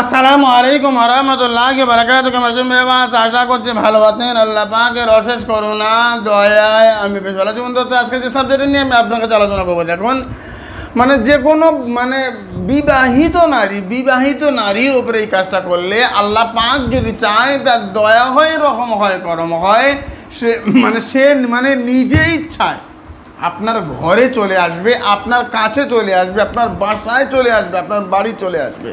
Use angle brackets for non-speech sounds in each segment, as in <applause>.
আসসালামু আলাইকুম রহমতুল্লাহ বারাকাতুকে মাজুম মেবাস আশা করছি ভালো আছেন। আল্লাহ পাকের অশেষ করুণা, দয়ায় আমি বেশ ভালো আছি। বন্ধু আজকে যে সাবজেক্ট নিয়ে আমি আপনার কাছে আলোচনা করব, দেখুন মানে যে কোনো মানে বিবাহিত নারী, বিবাহিত নারীর উপরে এই কাজটা করলে আল্লাহ পাক যদি চায়, তার দয়া হয় রকম হয়, করম হয়, সে মানে সে মানে নিজেই চায়। আপনার ঘরে চলে আসবে, আপনার কাছে চলে আসবে, আপনার বাসায় চলে আসবে, আপনার বাড়ি চলে আসবে।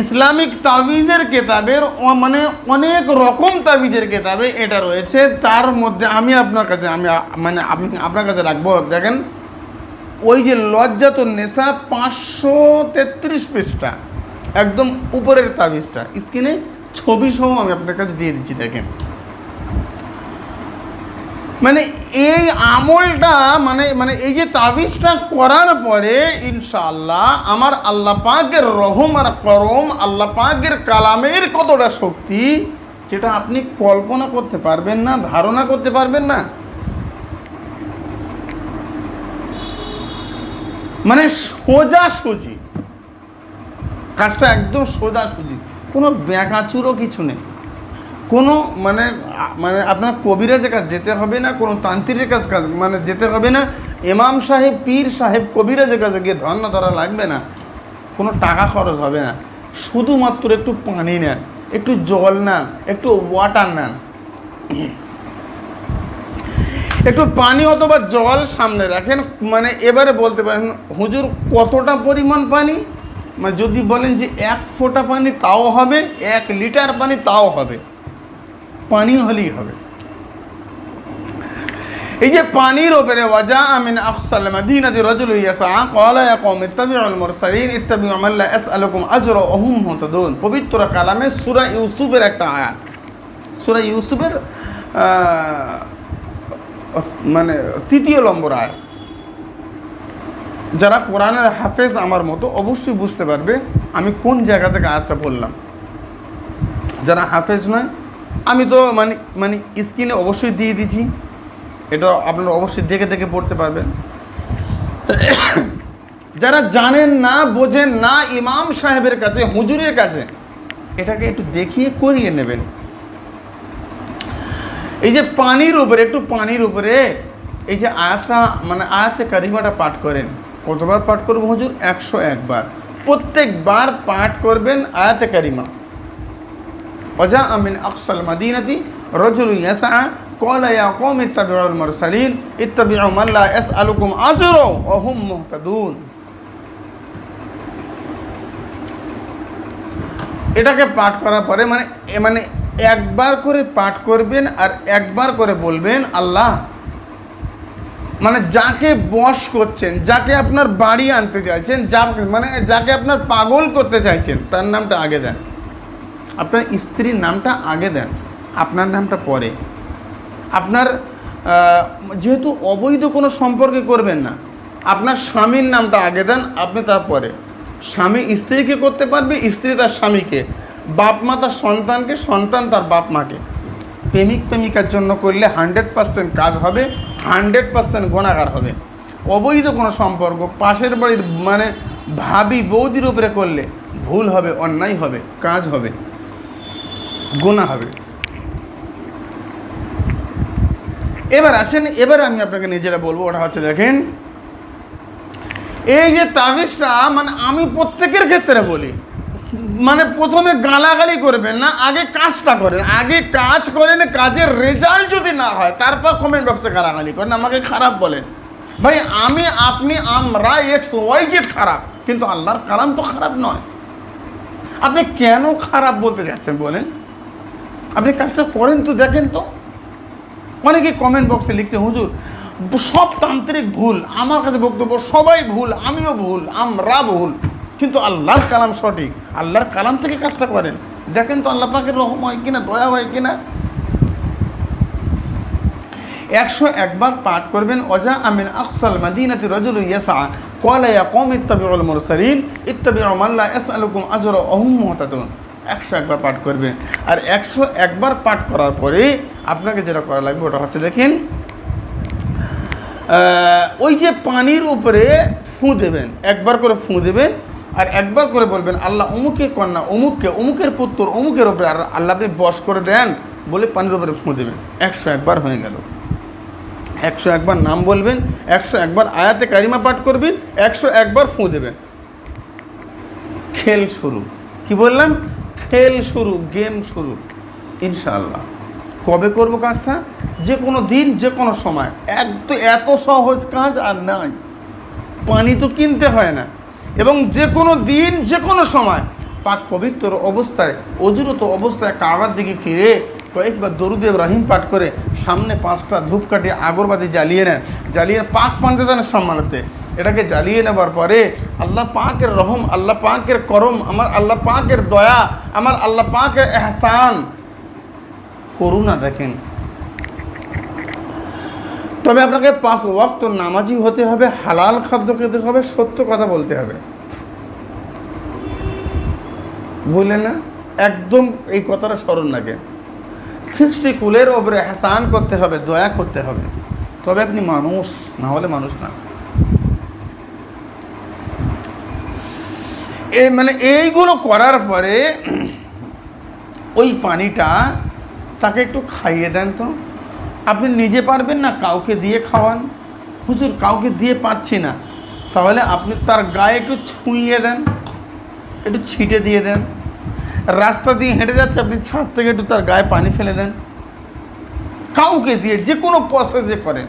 ইসলামিক তাবিজের কেতাবের মানে অনেক রকম তাবিজের কেতাবে এটা রয়েছে। তার মধ্যে আমি আপনার কাছে, আমি মানে আমি আপনার কাছে রাখব, দেখেন। ওই যে লজ্জাত নেশা পাঁচশো তেত্রিশ পৃষ্ঠা, একদম উপরের তাবিজটা। স্ক্রিনে ছবি সহ আমি আপনার কাছে দিয়ে দিচ্ছি, দেখেন। মানে এই আমলটা মানে মানে এই যে তাবিজটা করার পরে ইনশাআল্লাহ আমার আল্লাহ পাকের রহম আর করম, আল্লাহ পাকের কালামের কতটা শক্তি যেটা আপনি কল্পনা করতে পারবেন না, ধারণা করতে পারবেন না। মানে সোজা সুজি। কাজটা একদম সোজা সুজি। কোনো ব্যাকাচুরো কিছু নেই। কোনো মানে মানে আপনার কবিরাজের কাছে যেতে হবে না, কোনো তান্ত্রিকের কাছে মানে যেতে হবে না এমাম সাহেব, পীর সাহেব কবিরাজের কাছে গিয়ে ধর্ম ধরা লাগবে না, কোনো টাকা খরচ হবে না। শুধুমাত্র একটু পানি নেন, একটু জল নেন, একটু ওয়াটার নেন। একটু পানি অথবা জল সামনে রাখেন মানে এবারে বলতে পারেন, হুজুর কতটা পরিমাণ পানি? মানে যদি বলেন যে এক ফোঁটা পানি তাও হবে, এক লিটার পানি তাও হবে। পানি হলেই হবে। এই যে পানির ওপরে ওয়াজা আমিন আফসাল মদিনাতি রাজুল ইয়াসা, ক্বালা ইয়া কওম ইত্তাবিউল মুরসালিন, ইত্তাবিউ মান লা আসআলুকুম আজরা ওয়া হুম মুহতাদুন। পবিত্র কালামে সূরা ইউসুফের একটা আয়াত। সূরা ইউসুফের মানে তৃতীয় নম্বর আয়াত। যারা কোরআনের হাফেজ আমার মতো, অবশ্যই বুঝতে পারবে আমি কোন জায়গা থেকে আয়াতটা বললাম যারা হাফেজ নয় আমি তো মানে মানে স্ক্রিনে অবশ্যই দিয়ে দিচ্ছি এটা আপনারা অবশ্যই দেখে দেখে পড়তে পারবেন। যারা জানেন না, বোঝেন না, ইমাম সাহেবের কাছে, হুজুরের কাছে, এটাকে একটু দেখিয়ে করিয়ে নেবেন। এই যে পানির উপরে, একটু পানির উপরে, এই যে আয়াতটা মানে আয়াতে কারিমাটা পাঠ করেন। কতবার পাঠ করব হুজুর? একশো একবার। প্রত্যেকবার পাঠ করবেন আয়াতে কারিমা। অজা আমিন আকসাল মাদিনাতি রজুল ইয়াসা قال يا قوم اتبعوا المرسلين اتبعوا من لا يسألكم أجرا وهم مهتدون এটাকে পাঠ করার পরে মানে এ মানে একবার করে পাঠ করবেন আর একবার করে বলবেন আল্লাহ মানে যাকে বশ করছেন যাকে আপনার বাড়ি আনতে চাইছেন যা মানে যাকে আপনার পাগল করতে চাইছেন তার নামটা আগে দেন আপনার স্ত্রীর নামটা আগে দেন, আপনার নামটা পরে। আপনার যেহেতু অবৈধ কোনো সম্পর্কে করবেন না, আপনার স্বামীর নামটা আগে দেন, আপনি তারপরে স্বামী স্ত্রীকে করতে পারবে, স্ত্রী তার স্বামীকে। বাপ মা তার সন্তানকে, সন্তান তার বাপ মাকে। প্রেমিক প্রেমিকার জন্য করলে হান্ড্রেড পার্সেন্ট কাজ হবে, হান্ড্রেড পার্সেন্ট গোনাগার হবে। অবৈধ কোনো সম্পর্ক পাশের বাড়ির মানে ভাবি বৌদির উপরে করলে ভুল হবে, অন্যায় হবে, কাজ হবে। গোনা হবে। এবার আসেন, এবার আমি আপনাকে নিজেরা বলব, ওটা হচ্ছে দেখেন, এই যে তাবিজটা মানে আমি প্রত্যেকের ক্ষেত্রে বলি মানে প্রথমে গালাগালি করবেন না, আগে কাজটা করেন, আগে কাজ করেন, কাজের রেজাল্ট যদি না হয়, তারপর কমেন্ট বক্সে গালাগালি করেন, আমাকে খারাপ বলেন। ভাই, আমি, আপনি, আমরা এক্স ওয়াই জেড খারাপ, কিন্তু আল্লাহর কালাম তো খারাপ নয়। আপনি কেন খারাপ বলতে চাচ্ছেন বলেন? আপনি কাজটা করেন তো, দেখেন তো। অনেকে কমেন্ট বক্সে লিখছে, হুজুর, সব তান্ত্রিক ভুল, আমার কাছে বক্তব্য সবাই ভুল, আমিও ভুল, আমরা ভুল, কিন্তু আল্লাহর কালাম সঠিক, আল্লাহর কালাম থেকে কাজটা করেন। দেখেন তো আল্লাহ পাকের রহম হয় কিনা, দয়া হয় কিনা। একশো একবার পাঠ করবেন, অজা আমিন আকসাল মাদিনাতি রজুল ইয়াসা কলা ইয়া কম ইত্তাবিউল মুরসালিন, ইত্তাবিউ মাল্লা ইয়াসআলুকুম আজরা অহুম মুহতাদুন। একশো একবার পাঠ করবেন। আর একশো একবার পাঠ করার পরে আপনাকে যেটা করা লাগবে ওটা হচ্ছে দেখেন ওই যে পানির উপরে ফু দেবেন, একবার করে ফু দেবেন, আর একবার করে বলবেন, আল্লাহ অমুকের কন্যা, অমুককে, অমুকের পুত্র, অমুকের উপরে, আর আল্লাহ আপনি বস করে দেন, বলে পানির উপরে ফু দেবেন। একশো একবার হয়ে গেল। একশো একবার নাম বলবেন, একশো একবার আয়াতে কারিমা পাঠ করবেন, একশো একবার ফু দেবেন। খেল শুরু। কি বললাম? খেল শুরু, গেম শুরু, ইনশাআল্লাহ। কবে করব কাজটা? যে কোনো দিন, যে কোনো সময়। এত এত সহজ কাজ আর নাই। পানি তো কিনতে হয় না। এবং যে কোনো দিন, যে কোনো সময়। পাক পবিত্র অবস্থায়, অজুরত অবস্থায় কাবার দিকে ফিরে কয়েকবার দরুদেব রাহিম পাঠ করে সামনে পাঁচটা ধূপকাঠি আগরবাতি জ্বালিয়ে নেন। জ্বালিয়ে পাক পাঞ্জাদানের সম্মানতে এটাকে জ্বালিয়ে নেবার পরে আল্লাহ পাকের রহম, আল্লাহ পাকের করম, আমার আল্লাহ পাকের দয়া, আমার আল্লাহ পাকের এহসান। করুণা দেখেন। তবে আপনাকে পাঁচ ওয়াক্ত নামাজি হতে হবে, হালাল খাদ্য খেতে হবে, সত্য কথা বলতে হবে। বুঝলেন না? একদম এই কথাটা স্মরণ রাখেন। সৃষ্টি কুলের ওপরে হাসান করতে হবে, দয়া করতে হবে। তবে আপনি মানুষ, না হলে মানুষ না। এই মানে এইগুলো করার পরে ওই পানিটা তাকে একটু খাইয়ে দেন তো। আপনি নিজে পারবেন না কাউকে দিয়ে খাওয়ান। হুজুর, কাউকে দিয়ে পাচ্ছি না। তাহলে আপনি তার গায়ে একটু ছুঁইয়ে দেন, একটু ছিটে দিয়ে দেন। রাস্তা দিয়ে হেঁটে যাচ্ছে, আপনি ছাদ থেকে একটু তার গায়ে পানি ফেলে দেন। কাউকে দিয়ে, যে কোনো প্রসেসে করেন।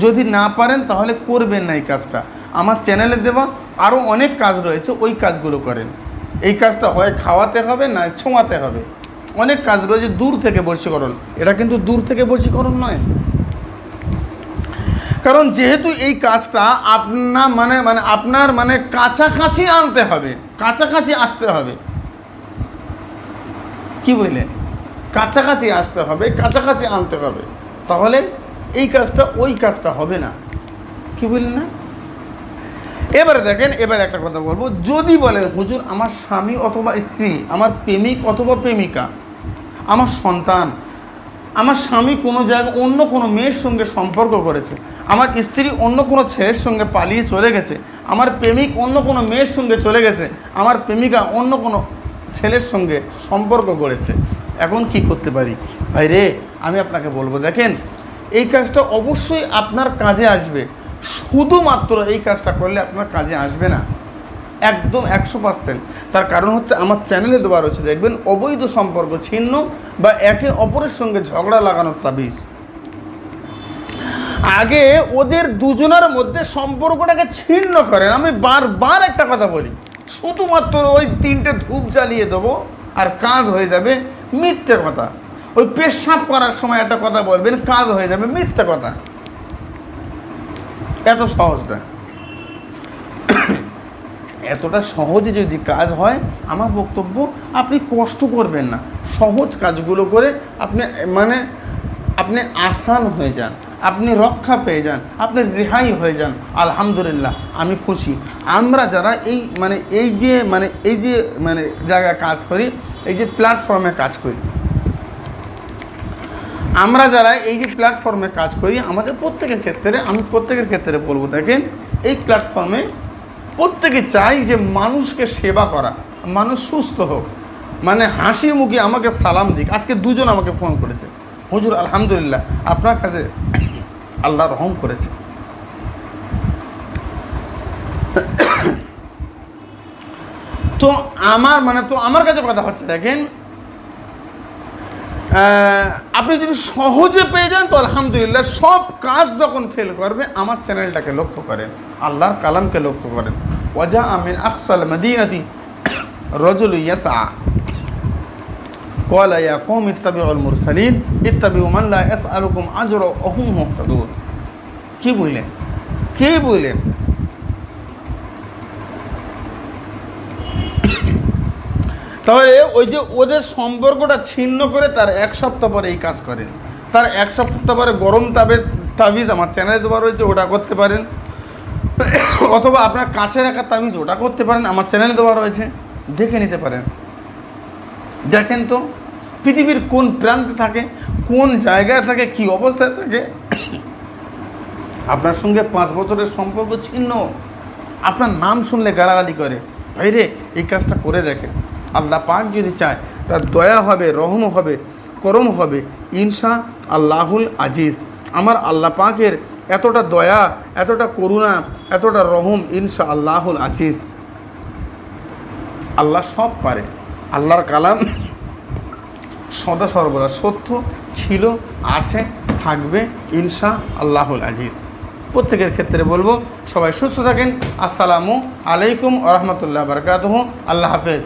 যদি না পারেন, তাহলে করবেন না এই কাজটা। আমার চ্যানেলে দেওয়া আরও অনেক কাজ রয়েছে, ওই কাজগুলো করেন। এই কাজটা হয় খাওয়াতে হবে না ছোঁয়াতে হবে। অনেক কাজ রয়েছে দূর থেকে বশীকরণ এটা কিন্তু দূর থেকে বশীকরণ নয়। কারণ যেহেতু এই কাজটা আপনার মানে মানে আপনার মানে কাছাকাছি আনতে হবে, কাছাকাছি আসতে হবে। কি বুঝলেন কাছাকাছি আসতে হবে, কাছাকাছি আনতে হবে। তাহলে এই কাজটা ওই কাজটা হবে না। কি বুঝলেন না এবারে দেখেন, এবার একটা কথা বলব। যদি বলেন হুজুর, আমার স্বামী অথবা স্ত্রী, আমার প্রেমিক অথবা প্রেমিকা, আমার সন্তান, আমার স্বামী কোনো জায়গায় অন্য কোনো মেয়ের সঙ্গে সম্পর্ক করেছে, আমার স্ত্রী অন্য কোনো ছেলের সঙ্গে পালিয়ে চলে গেছে, আমার প্রেমিক অন্য কোনো মেয়ের সঙ্গে চলে গেছে, আমার প্রেমিকা অন্য কোনো ছেলের সঙ্গে সম্পর্ক করেছে, এখন কি করতে পারি? ভাই রে আমি আপনাকে বলব, দেখেন, এই কাজটা অবশ্যই আপনার কাজে আসবে। শুধুমাত্র এই কাজটা করলে আপনার কাজে আসবে না। একদম একশো পার্সেন্ট তার কারণ হচ্ছে আমার চ্যানেলে দেওয়া রয়েছে, দেখবেন অবৈধ সম্পর্ক, ছিন্ন বা একে অপরের সঙ্গে ঝগড়া লাগানোর তাবিজ। আগে ওদের দুজনের মধ্যে সম্পর্কটাকে ছিন্ন করেন। আমি বারবার একটা কথা বলি, শুধুমাত্র ওই তিনটে ধূপ জ্বালিয়ে দেবো আর কাজ হয়ে যাবে মিথ্যে কথা। ওই পেশাব করার সময় একটা কথা বলবেন, কাজ হয়ে যাবে মিথ্যে কথা। এত সহজ না এতটা সহজে যদি কাজ হয়, আমার বক্তব্য আপনি কষ্ট করবেন না। সহজ কাজগুলো করে আপনি মানে আপনি আসান হয়ে যান, আপনি রক্ষা পেয়ে যান, আপনি রেহাই হয়ে যান। আলহামদুলিল্লাহ, আমি খুশি। আমরা যারা এই মানে এই যে মানে এই যে মানে জায়গায় কাজ করি, এই যে প্ল্যাটফর্মে কাজ করি আমরা যারা এই যে প্ল্যাটফর্মে কাজ করি, আমাদের প্রত্যেকের ক্ষেত্রে, আমি প্রত্যেকের ক্ষেত্রে বলব, দেখেন, এই প্ল্যাটফর্মে প্রত্যেকে চাই যে মানুষকে সেবা করা, মানুষ সুস্থ হোক। মানে হাসি মুখে আমাকে সালাম দিক। আজকে দুজন আমাকে ফোন করেছে। হুজুর, আলহামদুলিল্লাহ, আপনার কাছে আল্লাহ রহম করেছে। <coughs> তো আমার মানে তো আমার কাছে কথা হচ্ছে, দেখেন আপনি যদি সহজে পেয়ে যান তো আলহামদুলিল্লাহ সব কাজ যখন ফেল করবে, আমার চ্যানেলটাকে লক্ষ্য করেন, আল্লাহর কালামকে লক্ষ্য করেন। ওয়াজা আমিন আকসাল মদিনাতি রজুল ইয়াসা কলা ইয়া কম ইত্তাবি অল মুরসালিন ইত্তাবি উমাল্লা এস আলুকুম আজর অহুম মুহতাদুর কী বুঝলেন কী বুঝলেন তাহলে ওই যে ওদের সম্পর্কটা ছিন্ন করে তার এক সপ্তাহ পরে এই কাজ করেন। তার এক সপ্তাহ পরে গরম তাবের তাবিজ, আমার চ্যানেলে দেওয়া রয়েছে, ওটা করতে পারেন। অথবা আপনার কাছে রাখা তাবিজ, ওটা করতে পারেন, আমার চ্যানেলে দেওয়া রয়েছে, দেখে নিতে পারেন। দেখেন তো, পৃথিবীর কোন প্রান্তে থাকে, কোন জায়গায় থাকে, কি অবস্থায় থাকে, আপনার সঙ্গে পাঁচ বছরের সম্পর্ক ছিন্ন। আপনার নাম শুনলে গালাগালি করে, ভাইরে, এই কাজটা করে দেখে আল্লাহ পাক যদি চায়, তার দয়া হবে রহম হবে করম হবে। ইনশা আল্লাহুল আজিজ। আমার আল্লাহ পাকের এতটা দয়া, এতটা করুণা, এতটা রহম ইনশা আল্লাহুল আজিজ। আল্লাহ সব পারে। আল্লাহর কালাম সদা সর্বদা সত্য ছিল, আছে, থাকবে ইনশা আল্লাহুল আজিজ। প্রত্যেকের ক্ষেত্রে বলব, সবাই সুস্থ থাকেন। আসসালামু আলাইকুম রহমতুল্লাহ বারকাতহ। আল্লাহ হাফেজ।